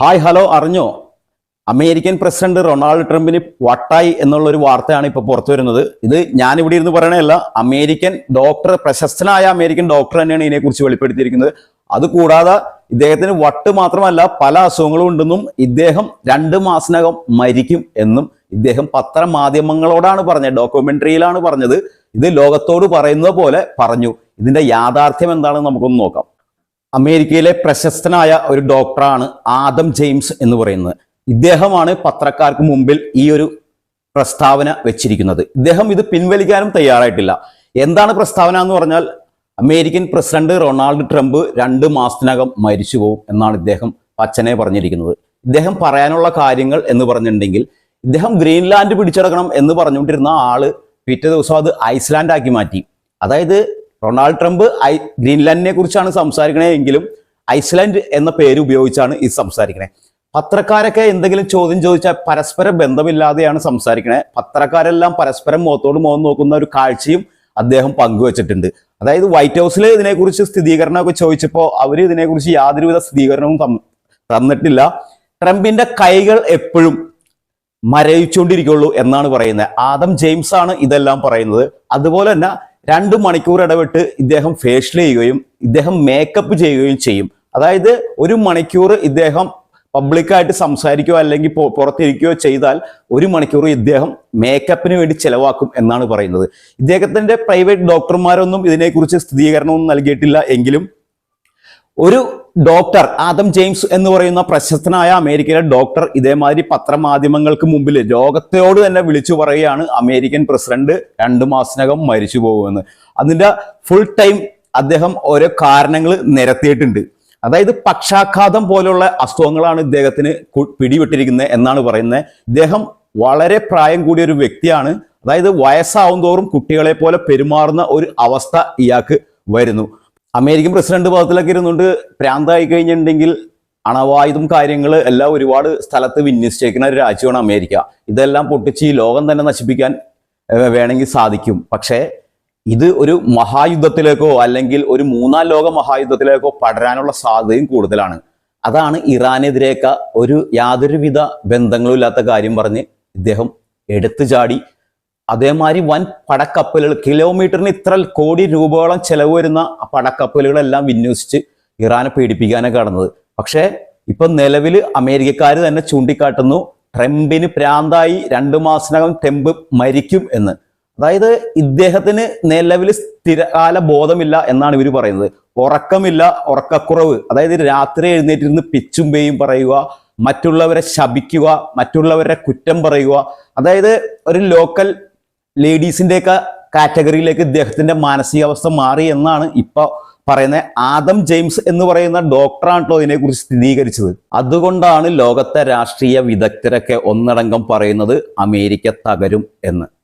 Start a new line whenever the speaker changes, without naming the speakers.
Hi hello അറിഞ്ഞോ? American president Ronald ട്രംപിന് വട്ടായി എന്നുള്ള ഒരു വാർത്തയാണ് ഇപ്പോൾ പുറത്തു വരുന്നത്. ഇത് ഞാനിവിടെ ഇരുന്ന് പറയണതല്ല അമേരിക്കൻ ഡോക്ടർ പ്രശസ്തനായ അമേരിക്കൻ ഡോക്ടർ തന്നെയാണ് ഇതിനെക്കുറിച്ച് വെളിപ്പെടുത്തിയിരിക്കുന്നത്. അതുകൂടാതെ ഇദ്ദേഹത്തിന് വട്ട് മാത്രമല്ല പല അസുഖങ്ങളും ഉണ്ടെന്നും ഇദ്ദേഹം രണ്ട് മാസത്തിനകം മരിക്കും എന്നും ഇദ്ദേഹം പത്രമാധ്യമങ്ങളോടാണ് പറഞ്ഞത് ഡോക്യുമെന്ററിയിലാണ് പറഞ്ഞത്. ഇത് ലോകത്തോട് പറയുന്നത് പോലെ പറഞ്ഞു. ഇതിന്റെ യാഥാർത്ഥ്യം എന്താണെന്ന് നമുക്കൊന്ന് നോക്കാം. അമേരിക്കയിലെ പ്രശസ്തനായ ഒരു ഡോക്ടറാണ് ആദം ജെയിംസ് എന്ന് പറയുന്നത്. ഇദ്ദേഹമാണ് പത്രക്കാർക്ക് മുമ്പിൽ ഈ ഒരു പ്രസ്താവന വെച്ചിരിക്കുന്നത്. ഇദ്ദേഹം ഇത് പിൻവലിക്കാനും തയ്യാറായിട്ടില്ല. എന്താണ് പ്രസ്താവന എന്ന് പറഞ്ഞാൽ അമേരിക്കൻ പ്രസിഡന്റ് റൊണാൾഡ് ട്രംപ് രണ്ട് മാസത്തിനകം മരിച്ചു പോകും എന്നാണ് ഇദ്ദേഹം പച്ചനെ പറഞ്ഞിരിക്കുന്നത്. ഇദ്ദേഹം പറയാനുള്ള കാര്യങ്ങൾ എന്ന് പറഞ്ഞിട്ടുണ്ടെങ്കിൽ ഇദ്ദേഹം ഗ്രീൻലാൻഡ് പിടിച്ചെടുക്കണം എന്ന് പറഞ്ഞുകൊണ്ടിരുന്ന ആൾ പിറ്റേ ദിവസം അത് ഐസ്ലാൻഡ് ആക്കി മാറ്റി. അതായത് റൊണാൾഡ് ട്രംപ് ഐ ഗ്രീൻലാൻഡിനെ കുറിച്ചാണ് സംസാരിക്കണേ എങ്കിലും ഐസ്ലാൻഡ് എന്ന പേര് ഉപയോഗിച്ചാണ് ഇത് സംസാരിക്കണേ. പത്രക്കാരൊക്കെ എന്തെങ്കിലും ചോദ്യം ചോദിച്ചാൽ പരസ്പര ബന്ധമില്ലാതെയാണ് സംസാരിക്കണേ. പത്രക്കാരെല്ലാം പരസ്പരം മുഖത്തോട് മുഖം നോക്കുന്ന ഒരു കാഴ്ചയും അദ്ദേഹം പങ്കുവച്ചിട്ടുണ്ട്. അതായത് വൈറ്റ് ഹൗസിൽ ഇതിനെക്കുറിച്ച് സ്ഥിരീകരണമൊക്കെ ചോദിച്ചപ്പോൾ അവർ ഇതിനെക്കുറിച്ച് യാതൊരുവിധ സ്ഥിരീകരണവും തന്നിട്ടില്ല. ട്രംപിന്റെ കൈകൾ എപ്പോഴും മരവിച്ചുകൊണ്ടിരിക്കുള്ളൂ എന്നാണ് പറയുന്നത്. ആദം ജെയിംസ് ആണ് ഇതെല്ലാം പറയുന്നത്. അതുപോലെ തന്നെ രണ്ട് മണിക്കൂർ ഇടവിട്ട് ഇദ്ദേഹം ഫേഷ്യൽ ചെയ്യുകയും ഇദ്ദേഹം മേക്കപ്പ് ചെയ്യുകയും ചെയ്യും. അതായത് ഒരു മണിക്കൂർ ഇദ്ദേഹം പബ്ലിക്കായിട്ട് സംസാരിക്കുകയോ അല്ലെങ്കിൽ പുറത്തിരിക്കുകയോ ചെയ്താൽ ഒരു മണിക്കൂർ ഇദ്ദേഹം മേക്കപ്പിന് വേണ്ടി ചെലവാക്കും എന്നാണ് പറയുന്നത്. ഇദ്ദേഹത്തിന്റെ പ്രൈവറ്റ് ഡോക്ടർമാരൊന്നും ഇതിനെക്കുറിച്ച് സ്ഥിരീകരണമൊന്നും നൽകിയിട്ടില്ല എങ്കിലും ഒരു ഡോക്ടർ ആദം ജെയിംസ് എന്ന് പറയുന്ന പ്രശസ്തനായ അമേരിക്കയിലെ ഡോക്ടർ ഇതേമാതിരി പത്രമാധ്യമങ്ങൾക്ക് മുമ്പിൽ ലോകത്തോട് തന്നെ വിളിച്ചു പറയുകയാണ് അമേരിക്കൻ പ്രസിഡന്റ് രണ്ടു മാസത്തിനകം മരിച്ചു പോകുമെന്ന്. അതിന്റെ ഫുൾ ടൈം അദ്ദേഹം ഓരോ കാരണങ്ങൾ നിരത്തിയിട്ടുണ്ട്. അതായത് പക്ഷാഘാതം പോലുള്ള അസുഖങ്ങളാണ് ഇദ്ദേഹത്തിന് പിടിവിട്ടിരിക്കുന്നത് എന്നാണ് പറയുന്നത്. ഇദ്ദേഹം വളരെ പ്രായം കൂടിയ ഒരു വ്യക്തിയാണ്. അതായത് വയസ്സാവും തോറും കുട്ടികളെ പോലെ പെരുമാറുന്ന ഒരു അവസ്ഥ ഇയാൾക്ക് വരുന്നു. അമേരിക്കൻ പ്രസിഡന്റ് പദത്തിലൊക്കെ ഇരുന്നുകൊണ്ട് പ്രാന്തായി കഴിഞ്ഞിട്ടുണ്ടെങ്കിൽ അണവായുധം കാര്യങ്ങൾ എല്ലാം ഒരുപാട് സ്ഥലത്ത് വിന്യസിച്ചേക്കുന്ന ഒരു രാജ്യമാണ് അമേരിക്ക. ഇതെല്ലാം പൊട്ടിച്ച് ഈ ലോകം തന്നെ നശിപ്പിക്കാൻ വേണമെങ്കിൽ സാധിക്കും. പക്ഷേ ഇത് ഒരു മഹായുദ്ധത്തിലേക്കോ അല്ലെങ്കിൽ ഒരു മൂന്നാം ലോക മഹായുദ്ധത്തിലേക്കോ പടരാനുള്ള സാധ്യതയും കൂടുതലാണ്. അതാണ് ഇറാനെതിരേക്ക ഒരു യാതൊരുവിധ ബന്ധങ്ങളും ഇല്ലാത്ത കാര്യം പറഞ്ഞ് ഇദ്ദേഹം എടുത്തു ചാടി. അതേമാതിരി വൻ പടക്കപ്പലുകൾ കിലോമീറ്ററിന് ഇത്ര കോടി രൂപയോളം ചെലവ് വരുന്ന പടക്കപ്പലുകളെല്ലാം വിന്യസിച്ച് ഇറാനെ പീഡിപ്പിക്കാനാണ് കടന്നത്. പക്ഷേ ഇപ്പൊ നിലവിൽ അമേരിക്കക്കാർ തന്നെ ചൂണ്ടിക്കാട്ടുന്നു ട്രംപിന് പ്രാന്തായി രണ്ടു മാസത്തിനകം ട്രംപ് മരിക്കും എന്ന്. അതായത് ഇദ്ദേഹത്തിന് നിലവിൽ സ്ഥിരകാല ബോധമില്ല എന്നാണ് ഇവർ പറയുന്നത്. ഉറക്കമില്ല ഉറക്കക്കുറവ്. അതായത് രാത്രി എഴുന്നേറ്റിരുന്ന് പിച്ചും പേയും പറയുക മറ്റുള്ളവരെ ശപിക്കുക മറ്റുള്ളവരെ കുറ്റം പറയുക. അതായത് ഒരു ലോക്കൽ ലേഡീസിന്റെയൊക്കെ കാറ്റഗറിയിലേക്ക് ഇദ്ദേഹത്തിന്റെ മാനസികാവസ്ഥ മാറി എന്നാണ് ഇപ്പൊ പറയുന്ന. ആദം ജെയിംസ് എന്ന് പറയുന്ന ഡോക്ടറാണല്ലോ ഇതിനെക്കുറിച്ച് സ്ഥിരീകരിച്ചത്. അതുകൊണ്ടാണ് ലോകത്തെ രാഷ്ട്രീയ വിദഗ്ധരൊക്കെ ഒന്നടങ്കം പറയുന്നത് അമേരിക്ക തകരും എന്ന്.